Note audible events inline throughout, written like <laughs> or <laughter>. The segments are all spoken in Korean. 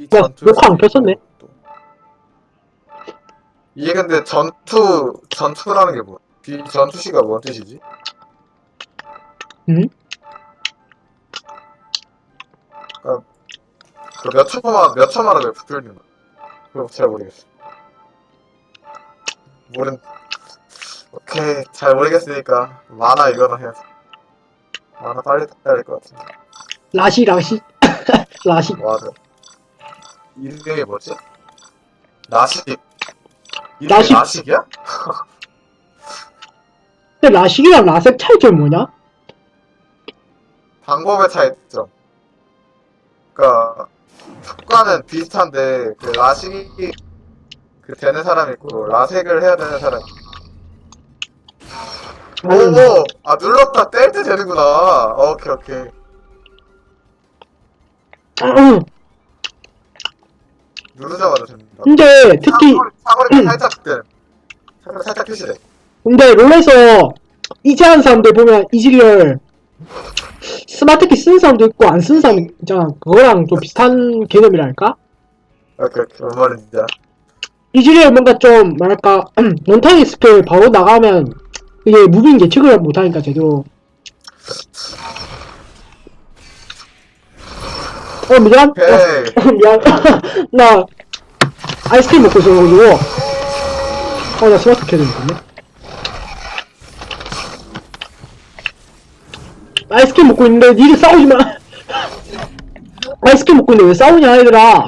비전투 녹화 안 켰었네. 이게 근데 전투 전투라는 게 뭐야? 비 전투시가 뭔 뜻이지? 응? 그몇 초만 몇 초마다 왜 붙들리는 거야? 그거 잘 모르겠어. 모른 오케이 잘 모르겠으니까 만화 이거나 해야지. 만화 빨리 따야 될 것 같은데. 라시 라시 <laughs> 라시 맞아. 이름이 뭐지? 나식. 이름이 나식. 나식이야? 근데 라식이랑 라섹 차이점이 뭐냐? 방법의 차이점. 그니까, 효과는 비슷한데, 그 라식이, 그 되는 사람이 있고, 라색을 해야 되는 사람이 있고. 음. 오! 아, 눌렀다 뗄 때 되는구나. 오케이, 오케이. 음, 누르자마자 됩니다. 근데 특히 사거리 살짝 돼. 살짝, 살짝 표시돼. 근데 롤에서 이제 하는 사람들 보면 이즈리얼 스마트키 쓰는 사람도 있고 안 쓰는 사람 있잖아 그거랑 좀 비슷한 개념이랄까? 오케이, 오케이. 뭔 말인지. 알아. 이즈리얼 뭔가 좀 뭐랄까 런타이 스펠 바로 나가면 이게 무빙 예측을 못하니까 제대로 어 미안 오케이. 어, <laughs> 미안 <laughs> 나 아이스크림 먹고 있어가지고 어나 스마트 켜야 되겠네 아이스크림 먹고 있는데 니들 싸우지 마 <laughs> 아이스크림 먹고 있는데 왜 싸우냐 얘들아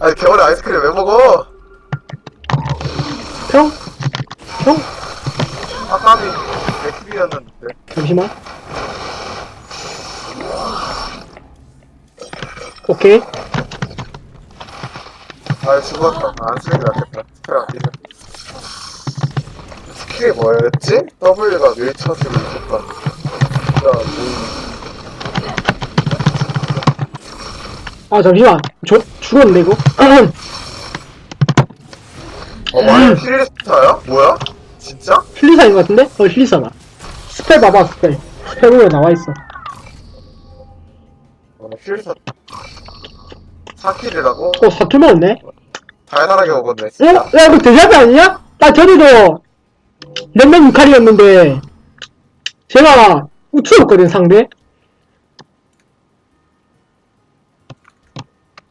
아니, 겨울에 아이스크림 왜 먹어? 평? 평? 아까비 맥키비였는데. 잠시만 오케이 아 죽었다. 안 쓰는 게 낫겠다. 스펠 안 뛰네. 스킬이 뭐였지? W가 있었다. 자, 뭐, 아 잠시만 저 죽었는데 이거 어, 마이 필리스타야? 뭐야? 진짜? 힐리사인 것 같은데? 어 힐리사다 스펠 봐봐 스펠 스펠 보면 나와 있어 어, 필리스타. 4킬이라고? 어 사투 먹었네 달달하게 먹었네, 어? 야 이거 데자뷰 아니냐? 나 전에도 랜맨 유칼이었는데 제가 우추였거든 상대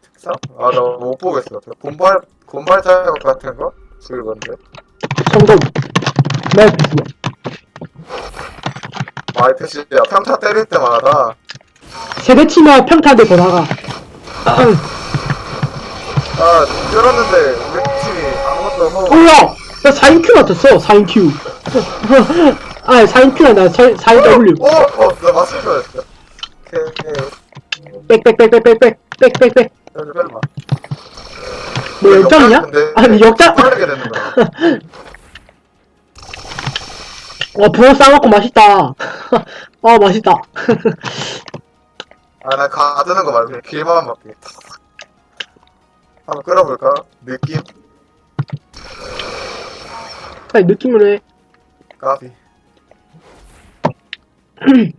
특성? 아, 나 못 보겠어. 저 곰발, 곰발 자국 같은 거? 죽을 건데. 성공 날 비스 마이 패시야. 평타 때릴 때마다. 세대 치면 평타대 더 나가 아, 끌었는데, 우리 팀이 아무것도 하고. 어야! 나 4인큐 맞췄어 4인큐 <laughs> 아 4인큐야 나 4인W 어, 어, 나 맞을 줄 알았어. 오케이, 오케이. 빽빽빽빽빽빽 빽빽빽 여기. 뭐? 근데 아니 역장 빠르게 되는 거야. <laughs> 어 붕어 싸먹고 맛있다 <laughs> 아 맛있다 아, 나 가드는 거 말고 길만 먹게. 한번 끌어볼까? 느낌? 아니 느낌으로 해 까비. <clears throat>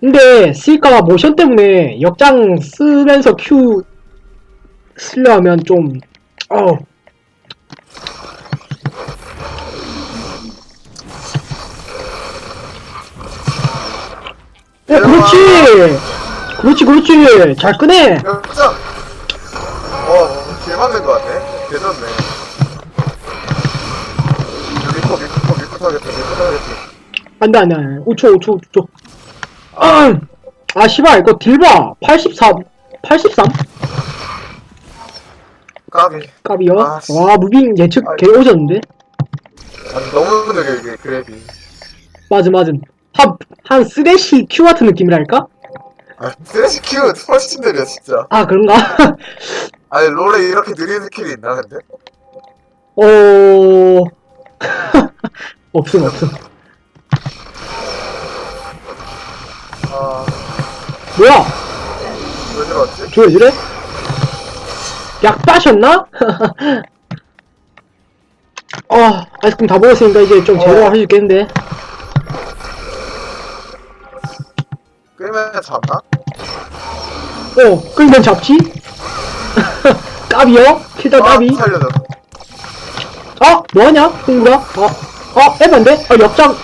근데 스이카가 모션 때문에 역장 쓰면서 Q 쓰려 하면 좀 어. 어 그렇지 그렇지 그렇지 잘 끄네 역장! 어, 거 같네. 개졌네. 밀코, 밀코, 밀코 타겠다, 밀코 타겠다. 안 돼 안 돼 안 돼 5초 5초 5초 아, 아 씨발 이거 딜봐 83 83 까비. 깝이요 아, 씨. 와 무빙 예측 아, 개 오졌는데 아니, 너무 느려, 이게, 그래비. 맞음 맞음 한, 한 쓰레쉬 Q 같은 느낌이랄까? 아, 쓰레쉬 큐, 훨씬 느려, 진짜. 아 그런가? <laughs> 아니, 롤에 이렇게 느린 스킬이 있나, 근데? 어... <laughs> 없음 없음 아, 뭐야 왜 들어왔지? 저왜 이래? 약 빠셨나? <laughs> 아 아이스크림 다 먹었으니까 이제 좀 제대로 어. 할수 있겠는데 끄면 잡나? 어, 끌면 잡지? 까비요? 킬다 까비? 아, 살려줘. 아, 뭐하냐? 흥구가? 아, 아, 에반데? 아, 역장,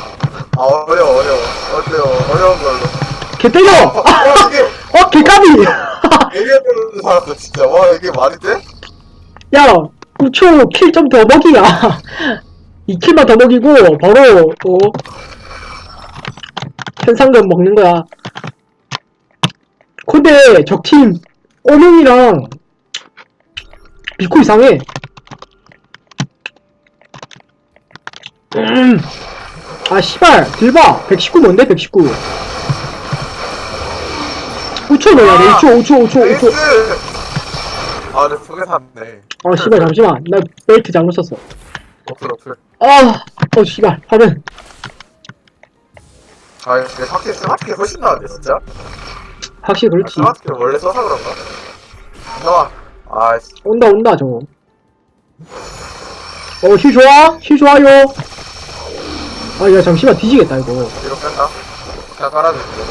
아, 어려워, 어려워. 어려워, 어려운 걸로. 개 때려! 와, 아, <laughs> 이게, 어, 개 까비! 얘기해 보는 사람도 진짜, 와, 이게 말이 돼? 야, 우초 킬좀 더 먹이야. <laughs> 이 킬만 더 먹이고, 바로, 어, 현상금 먹는 거야. 근데, 적팀, 오명이랑, 비코 이상해. 음. 아, 씨발, 들봐. 119 뭔데, 119. 우초 넣어야 돼, 우초, 우초, 우초, 에이스! 우초. 아, 내 속에 샀네. 아, 씨발, 잠시만. 나 벨트 잘못 썼어. 어플, 어플. 아, 어, 씨발, 화면. 아, 이게 확실히 스마트키 훨씬 나은데, 진짜? 확실히 아, 그렇지. 스마트키 원래 써서 그런가? 나와. 아이씨. 온다, 온다, 저거. 어, 힐 좋아? 힐 좋아요? 아, 야, 잠시만, 뒤지겠다, 이거. 뒤로 뺀다. 그냥 깔아줄게.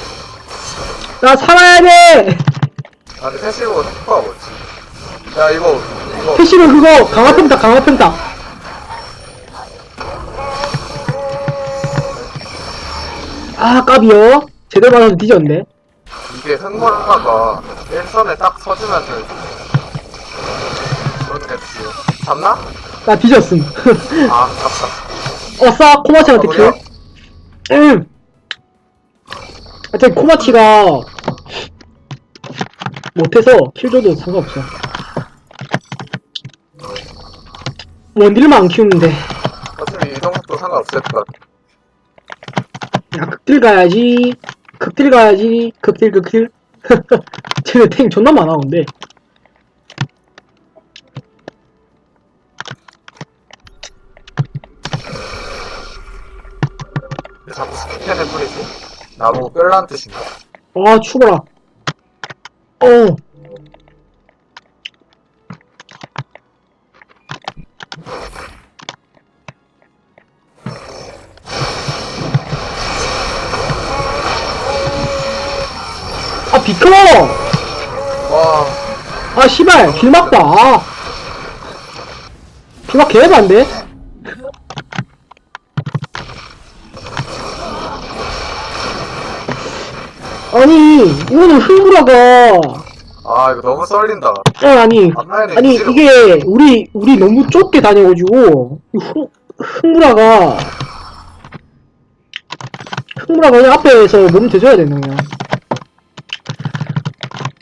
나 살아야 돼! 아, 근데 패시브 스코어가 뭐지? 야, 이거, 이거. 패시브 그거, 강화 평타, 강화 평타. 아, 까비요. 제대로 맞아서 뒤졌네. 이게 흑물화가 일선에 딱 서주면서. 잡나? 나 뒤졌음. <laughs> 아, 잡다. 어싸, 코마치한테 킬. 뭐야? 응. 하여튼, 코마치가, 못해서 킬 줘도 상관없어. 원딜만 안 키우는데. 어차피 이동도 상관없을 것 같아. 야, 극딜 가야지. 극딜 가야지. 극딜, 극딜. <laughs> 쟤네 탱 존나 많아, 근데. 자꾸 스키펜을 뿌리지? 나보고 끌란 뜻인가? 아, 죽어라. 어. 아, 비켜! 와, 아, 씨발, 길 막다. 아. 길막 개해반데? 아 이거는 흥부라가, 아, 이거 너무 썰린다. 어, 아니, 앞라인에 아니, 이게, 우리, 우리 너무 좁게 다녀가지고, 이 흥, 흥부라가, 흥부라가 그냥 앞에서 몸 대줘야 되는 거야.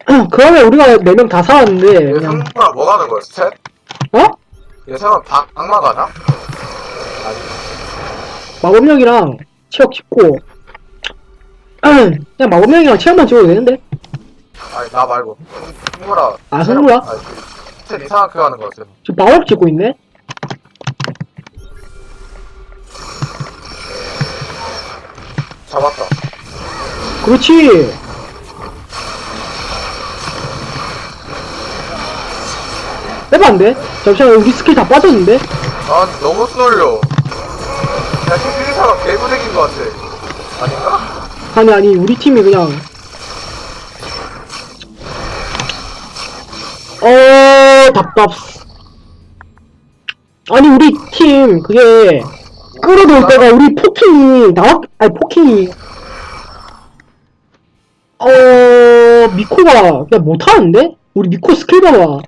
<clears throat> 그러면 우리가 4명 다 살았는데, 얘 그냥, 성구가 뭐 가는 거야, 스탯? 어? 얘 설마 박, 악마 가나? 마법력이랑 체력 찍고 그냥 마법력이랑 체력만 찍어도 되는데 아니, 나 말고. 흥구라. 아, 흥구라? 아니, 그 이상하게 가는 거 같아. 지금 마법 찍고 있네 잡았다. 그렇지 빼봐 안돼 잠시만 우리 스킬 다 빠졌는데 아, 너무 쏠려. 야, 히비리사가 개구쟁인 것 같아. 아닌가? 아니 아니 우리 팀이 그냥. 어 답답. 아니 우리 팀 그게 끌어들 때가 우리 포킹이 나왔 아니 포킹이. 어 미코가 그냥 못하는데? 우리 미코 스킬 봐봐.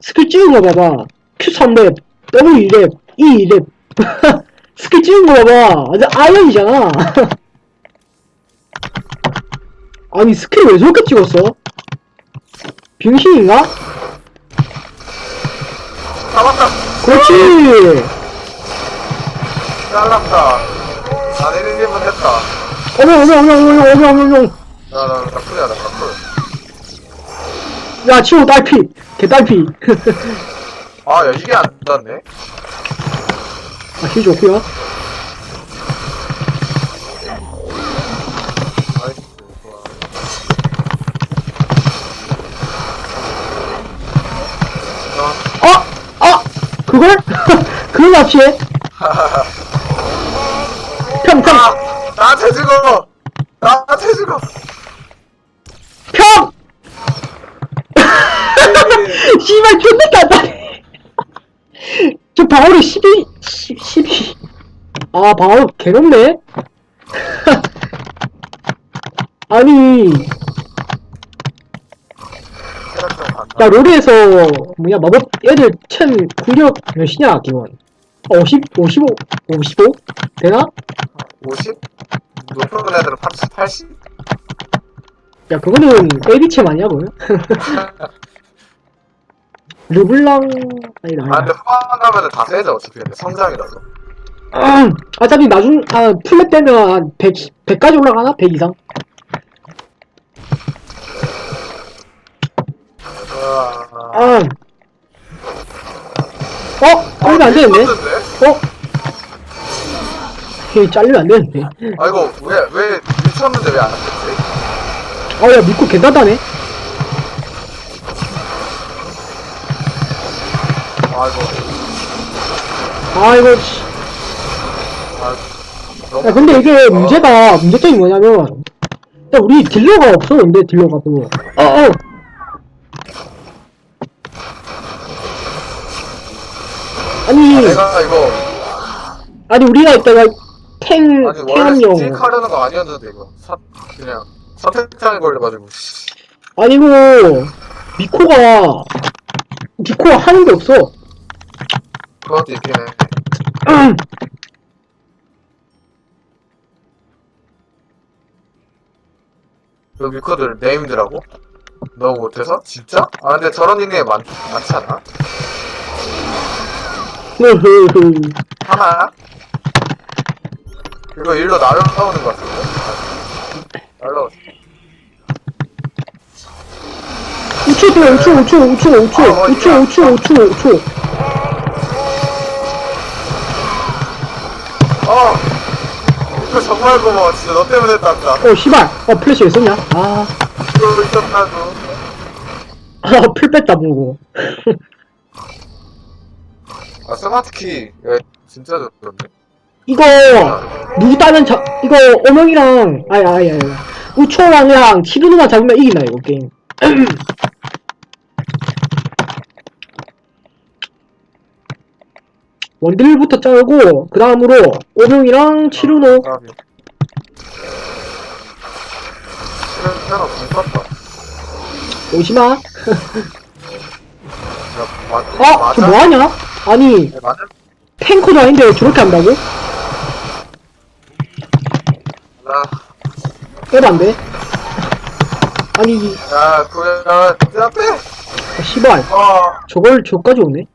스킬 찍은 거 봐봐. Q 3렙 W 2렙 E 2렙. <laughs> 스킬 찍은 거 봐봐. 완전 아이언이잖아 <laughs> 아니 스킬 왜 저렇게 찍었어? 병신인가? 잡았다. 그렇지 잘났다. 나 내린 일분 했다. 어머 어머 어머 어머 어머 어머 어머 나, 나, 나 쿨이야, 나 쿨. 야 치우 딸피 개딸피 <laughs> 아, 야, 이게 안 닿네? 아힐 좋구요 그걸 납치해? 평 평 아, 나한테 죽어! 나한테 죽어! 평! 씨발 존나 단단해 저 방어력 12 10, 12 아 방어력 개높네 아니. 야 롤에서 뭐냐 마법 애들 챔 공격 몇이냐 기본 50? 55? 55? 되나? 50? 높은 애들은 80? 80? 야 그거는 베이비챔 아니야 그거는? <laughs> 르블랑 아니다 아, 아니다 근데 후반 가면은 다 세져, 어차피. 근데 성장이라서. 음, 어차피 나중 아 플랫 되면 한 100, 100까지 올라가나? 100 이상? 아, 아. 어? 잘리면 안 되는데? 어? 헤 잘리면 안 되는데. 아, 이거 왜, 왜 미쳤는데 왜 안 했지? 아, 야, 믿고 괜찮다네? 아, 이거. 아이고, 씨. 아, 너무. 야, 근데 이게 어. 문제가, 문제점이 뭐냐면, 야, 우리 딜러가 없어, 근데 딜러가 또. 어, 어. 아니, 내가 이거. 아니, 우리가 이따가 탱, 아니, 원래 탱함용. 스틱하려는 거 아니었는데, 이거. 사, 그냥. 선택장에 걸려가지고. 씨. 아니고, 미코가, 미코가 하는 게 없어. 그것도 있긴 해. 그 미코들 네임드라고? 너무 못해서? 진짜? 아 근데 저런 닉네임 많, 많지 않아? 하나야? 이거 일로 날아오는 것 같은데? 날라왔어. 5초 동안 5초 5초 5초 5초 아, 5초 5초 5초 5초 어! 이거 정말 고마워. 진짜 너 때문에 땄다. 어 씨발. 어 플래시 왜 썼냐? 아, 이거 있었다고. 아, <laughs> 풀 뺐다 보고 아 스마트키. 야, 진짜 좋던데. 이거 누구 따면 자 이거 오명이랑 아니 아니 아니 우초왕이랑 치르누만 잡으면 이긴다 이거 게임. <clears throat> 원딜부터 짜고 그 다음으로 오명이랑 치르노. 까비 시간 없으면 썼다 오지마. 야, 맞, 아, 맞아? 저 뭐하냐? 아니, 야, 맞아? 탱커도 아닌데 저렇게 한다고? 나, 빼도 안 돼? 아니, 야, 그야, 내 앞에! 아, 씨발, 어, 저걸 저까지 오네?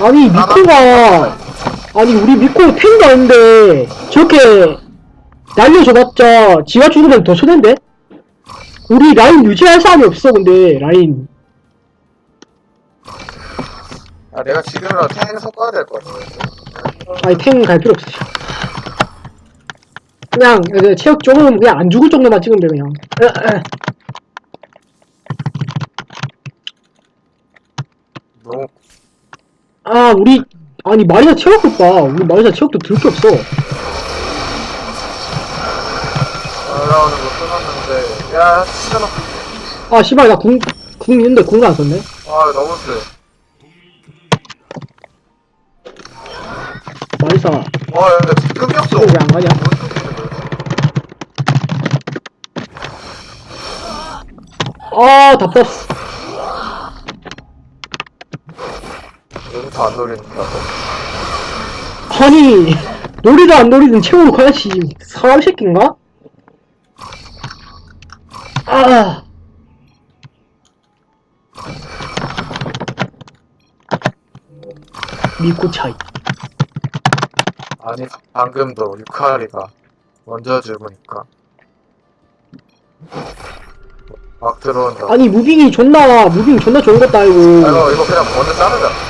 아니, 미코가, 아니, 우리 미코 탱도 아닌데, 저렇게 날려줘봤자, 지가 죽으면 더 손해인데? 우리 라인 유지할 사람이 없어, 근데, 라인. 아, 내가 지금이라도 탱 섞어야 될 것 같아. 아니 탱 갈 필요 없어 그냥 체력 조금 그냥 안 죽을 정도만 찍으면 돼 그냥 너무, 아 우리 아니 마리사 체력 봐. 우리 마리사 체력도 들 게 없어. 날라오는 거 끊었는데, 야, 시간 없 아 씨발 나궁궁 있는데 궁을 안 썼네. 아, 너무 세. 마리사. 와, 야, 근데 끊겼어. 왜안 가냐? 아 답답 너무 다안 노린다. 아니 노리도 안 노리든 채우러 가야지 사람 새끼인가? 아 미코 차이 아니, 방금도 유카리가 먼저 죽으니까. 막 들어온다. 아니 무빙이 존나 무빙 존나 좋은 것도 아, 아니고 이거, 이거 그냥 먼저 자르자.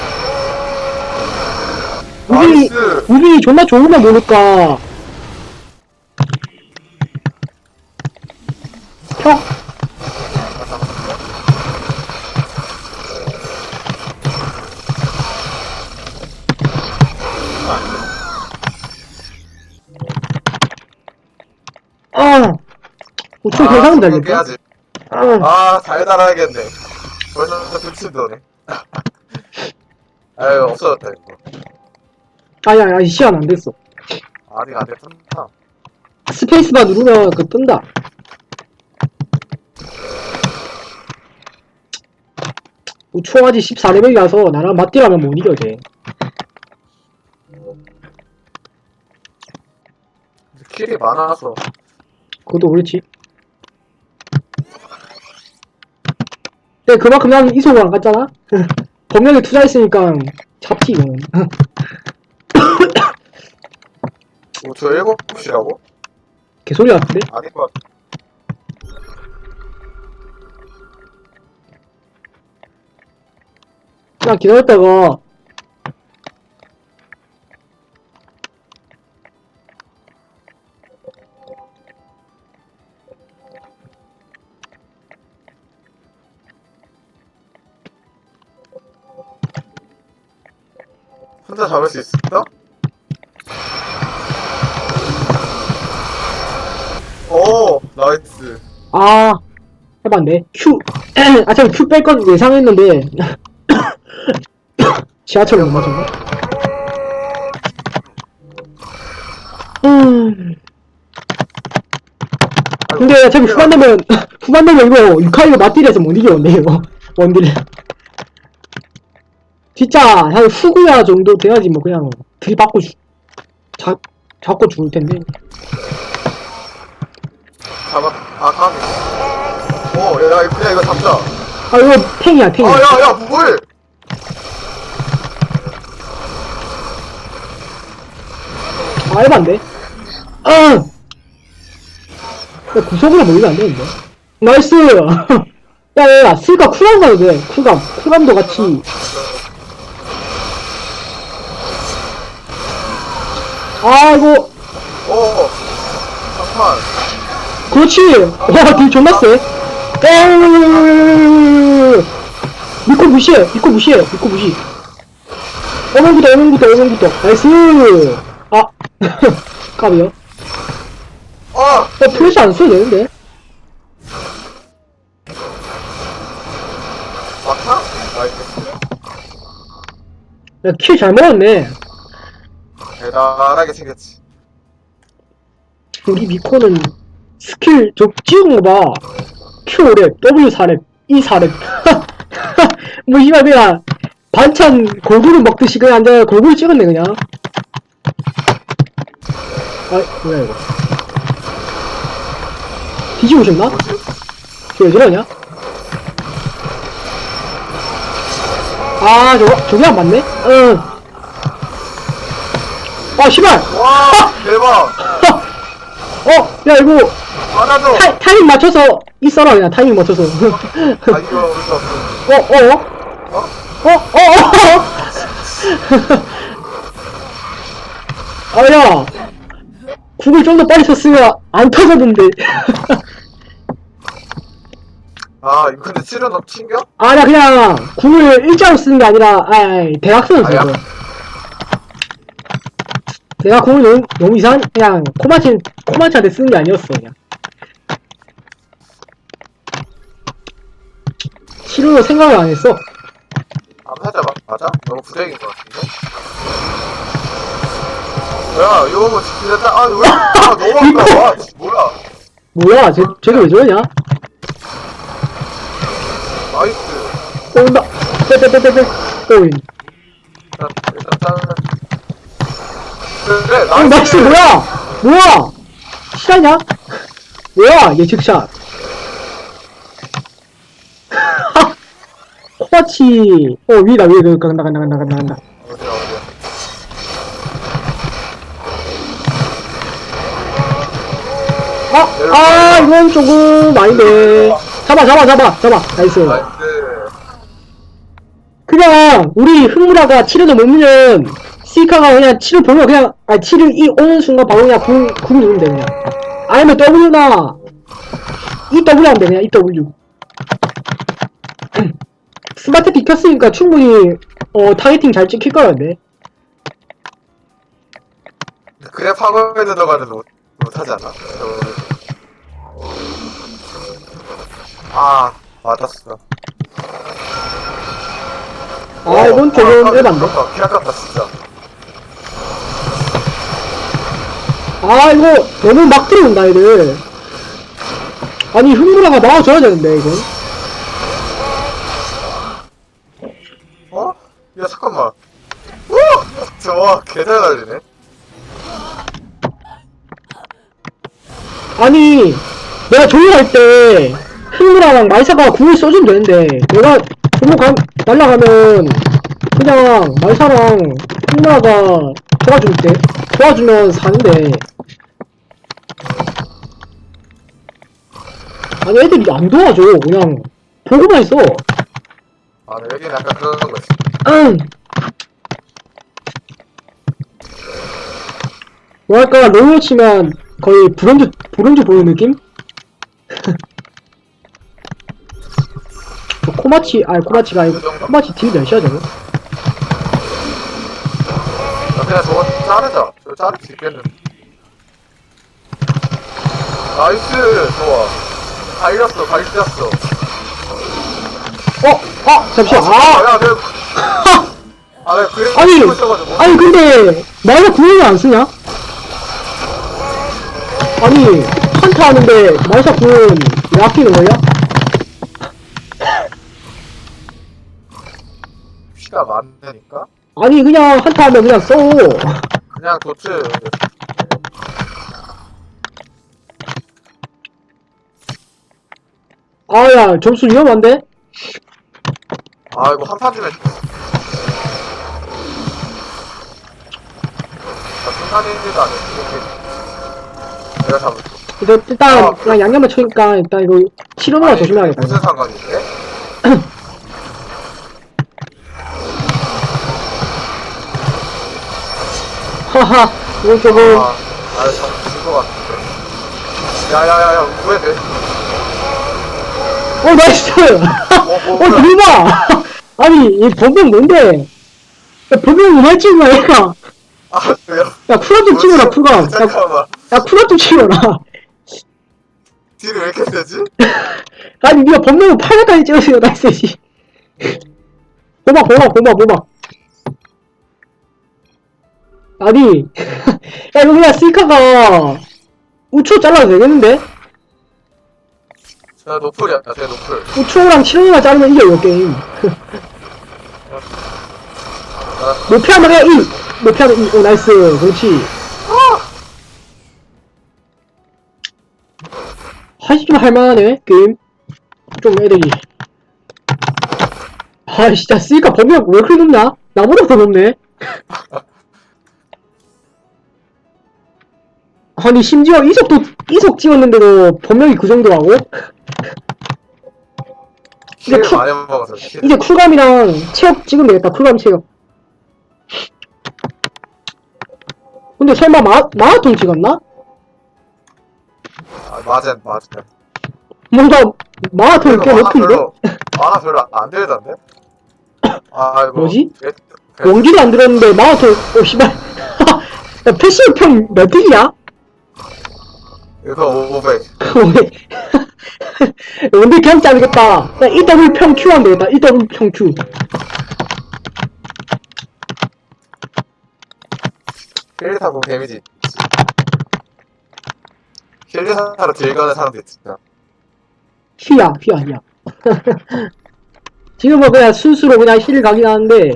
우빈이, 나이스. 우빈이 존나 좋으면 모를까. 펴. 아, 오초 아, 계산 달려. 아, 잘 달아야겠네. 벌써부터 불친도네. 아유, 없어졌다, 이거. 아니, 아니, 아니, 시간 안 됐어. 아직 안 됐구나. 스페이스바 누르면 그 뜬다. 우총아지 14레벨이라서 나랑 맞디라면 못 이겨, 쟤. 킬이 많아서. 그것도 그렇지. 근데 그만큼 나는 이속을 안 갔잖아? <laughs> 범력에 투자했으니까 잡지, 이거는. <laughs> 오, 저 7시라고? 개소리 같은데? 아닌 것 같아. 그냥 기다렸다가 혼자 잡을 수 있어? 오, 나이스. 아 해봤네. 큐 <clears throat> 아참큐뺄 건 예상했는데. <coughs> 지하철을 못 맞췄네 음. 근데 어차피 후반 되면 <clears throat> 후반 되면 이거 유카이가 맞딜해서 못 이겨온대 이거. 원딜. 진짜 한 후구야 정도 돼야지 뭐 그냥 들이받고 죽 잡, 잡고 죽을 텐데 잡아, 아, 까비. 오, 야, 야, 그냥 이거 잡자. 아 이거 탱이야 탱이 아, 야, 야, 뭘! 아, 에반데? 아! 야, 구석으로 몰리면 안 되는데? 나이스! <laughs> 야, 야, 야, 스가 쿨감 가야 돼. 쿨감. 쿨감도 같이. 아, 이거, 오, 잠깐. 그렇지! 와, 딜 존나 세. 미코 무시해. 미코 무시해. 미코 무시. 어명부터, 어명부터, 어명부터. 나이스! 아, <laughs> 까비요. 아! 어, 플래시 안 써도 되는데? 막타? 나이스. 야, 킬잘 먹었네. 대단하게 생겼지. 우리 미코는 스킬 저 찍은 거 봐. Q 5렙, W 4렙, E 4렙. <laughs> 뭐 이말 그냥 반찬 골고루 먹듯이 그냥 앉아 골고루 찍었네 그냥. 아 뭐야 이거. 뒤지고 싶나? 뭐지? 쟤왜 저러냐? 아 저거 저게 안 맞네? 응. 아 씨발. 와, 대박! <laughs> 어, 야 이거 하나도! 타, 타이밍 맞춰서 있어라 그냥 타이밍 맞춰서 아, 이거 어쩔 수 없어. 어? 어? 어? 어? 어? 어? 아야 국을 좀 더 빨리 썼으면 안 터졌는데 아, 이거 근데 치료 너 튕겨? 아 나 그냥 국을 일자로 쓰는 게 아니라 아이 대각선을 아야? 써서 내가 국을 너무, 너무 이상 그냥 코마치 코마치한테 쓰는 게 아니었어 그냥 치료로 생각을 안 했어 안 맞아, 마- 맞아? 너무 부대인 것 같은데? 야, 이거 뭐 지키겠다? 아, 왜? 아, 너무 아까 와, 뭐야? 뭐야 쟤, 쟤가 왜 저러냐 나이스. 또 온다. 빼빼빼빼빼. 오인. 일단, 일단, 짠. 그래, 어, 나이스, 뭐야? 뭐야? 실화냐? 뭐야, 예측샷. 코바치. 어, 위다, 위에, 그, 간다, 간다, 간다, 간다, 간다. 어디야, 어디야. 아, 아, 이건 조금 아닌데. 잡아, 잡아, 잡아, 잡아. 나이스. 나이스. 그냥, 우리 흥무라가 치료도 못 밀면, 시카가 그냥 치료 보면 그냥, 아니, 치료 이 오는 순간 바로 그냥 궁, 궁 누르면 돼, 그냥. 아니면 W나, E W 하면 돼, 그냥 E W. 스마트 픽 켰으니까 충분히, 어, 타겟팅 잘 찍힐 거였는데. 그래 파고에 들어가는 못? 저- 아, 맞았어. 아, 이건 조금 에반데. 피 아깝다, 진짜. 아, 이거 너무 막 들어온다, 애들. 아니, 흥분아가 막아줘야 되는데, 이건. 어? 야, 잠깐만. 오! 좋아, 개잘 달리네. 아니, 내가 조용할 때, 흥분아랑 말사가 궁을 써주면 되는데, 내가 조모 가, 날라가면, 그냥 말사랑 흥분아가 도와줄 때, 도와주면 사는데, 아니, 애들이 안 도와줘. 그냥, 보고만 있어. 아, 네, 여기는 약간 그런 거지. 응. 뭐랄까, 롤로 치면 거의 브론즈, 브론즈 보는 느낌? 저 <laughs> 코마치, 아니, 코마치가 아니고, 코마치 딜 몇이야, 저거? 나 그냥 저거 자르자. 저거 자를 수 있겠는데. 나이스, 좋아. 갈렸어, 갈렸어. 어, 아, 잠시만, 아! 야, 내가. 아, 내가 그래. 아니, 있어가지고. 아니, 근데, 말가 구형이 안 쓰냐? 아니, 한타 하는데, 말사 구형 왜 아끼는 거야? 피가 많으니까? 아니, 그냥 한타 하면 그냥 써. 그냥 도트. 아, 야, 점수 위험한데? 아, 이거 한판 주면. 나 순간인지도 안 해. 내가 잡을게. 근데 일단 아, 그냥 양념을 쳐니까 일단 이거 치료는 아니, 조심해야겠다. 무슨 상관인데? <clears throat> 하하 이건 조금 아, 아, 잡을 것 같은데. 야야야야, 왜 내? 어 나이스. 뭐, 어 대박. 아니 이 범병 뭔데? 야, 범병 뭐말 찍은 거야 얘가? 아, 왜요? 야 쿨감 좀 찍어라 쿨감. 야, 잠깐만. 야 쿨감 좀 찍어라. 딜이 왜 이렇게 세지? <laughs> 아니 니가 범병을 800까지 찍었으면 나이스 씨. 고마 고마 고마 고마. 아니 <laughs> 야 이거 그냥 스이카가 우초 잘라도 되겠는데? 저 노플이야, 제 노플. 우초랑 치룡이만 자르면 이겨 이거 게임 아, 목표하면 해 1! 목표하면 2! 오 나이스 그렇지 하시 좀 할만하네 게임 좀 애들이 아 진짜 쓰니까 범위가 왜 그렇게 높냐? 나보다 더 높네 <laughs> 아니 심지어 이석도 이석 찍었는데도 범명이 그 정도라고? 킬 쿨- 많이 먹어서. 킬. 이제 쿨감이랑 체력 찍으면 되겠다 쿨감 체력 근데 설마 마, 마라톤 찍었나? 아, 맞아, 맞아. 뭔가 마라톤이 꽤 높은데? 만화 별로 안 들던데? 아, 이거. 뭐지? 개- 개- 원기도 안 들었는데 마라톤 오 씨발 <laughs> 야 패시브 평몇 딜이야? 이거 500. 원래 원딜 그냥 짜리겠다 야 EW 평 Q 하면 되겠다 EW 평 Q 힐리 타고 데미지. 힐리 타로 딜 가는 사람도 있다. 휘야 휘야 휘야 지금은 그냥 순수로 그냥 힐 가긴 하는데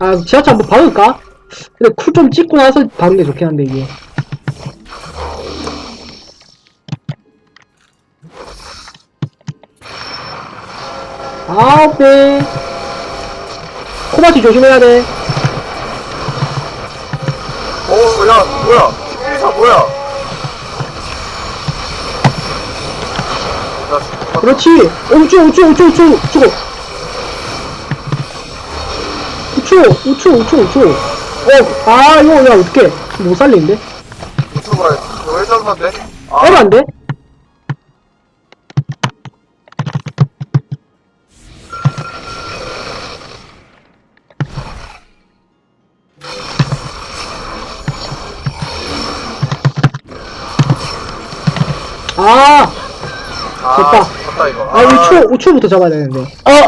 아 지하철 한번 박을까? 근데 쿨 좀 찍고 나서 박는 게 좋긴 한데 이게 아홉 배 코바치 조심해야 돼 오, 야, 뭐야? 힐리 타 뭐야? 나 죽었다. 그렇지 우쭈 우쭈 우쭈 우쭈 저거 우쭈 우쭈 우쭈 우쭈 어아 이거 야 어떡해 못 살리는데 유튜브에 이거 회전만데? 아, 빼면 안 돼? 5초, 5초부터 잡아야 되는데. 어, 아,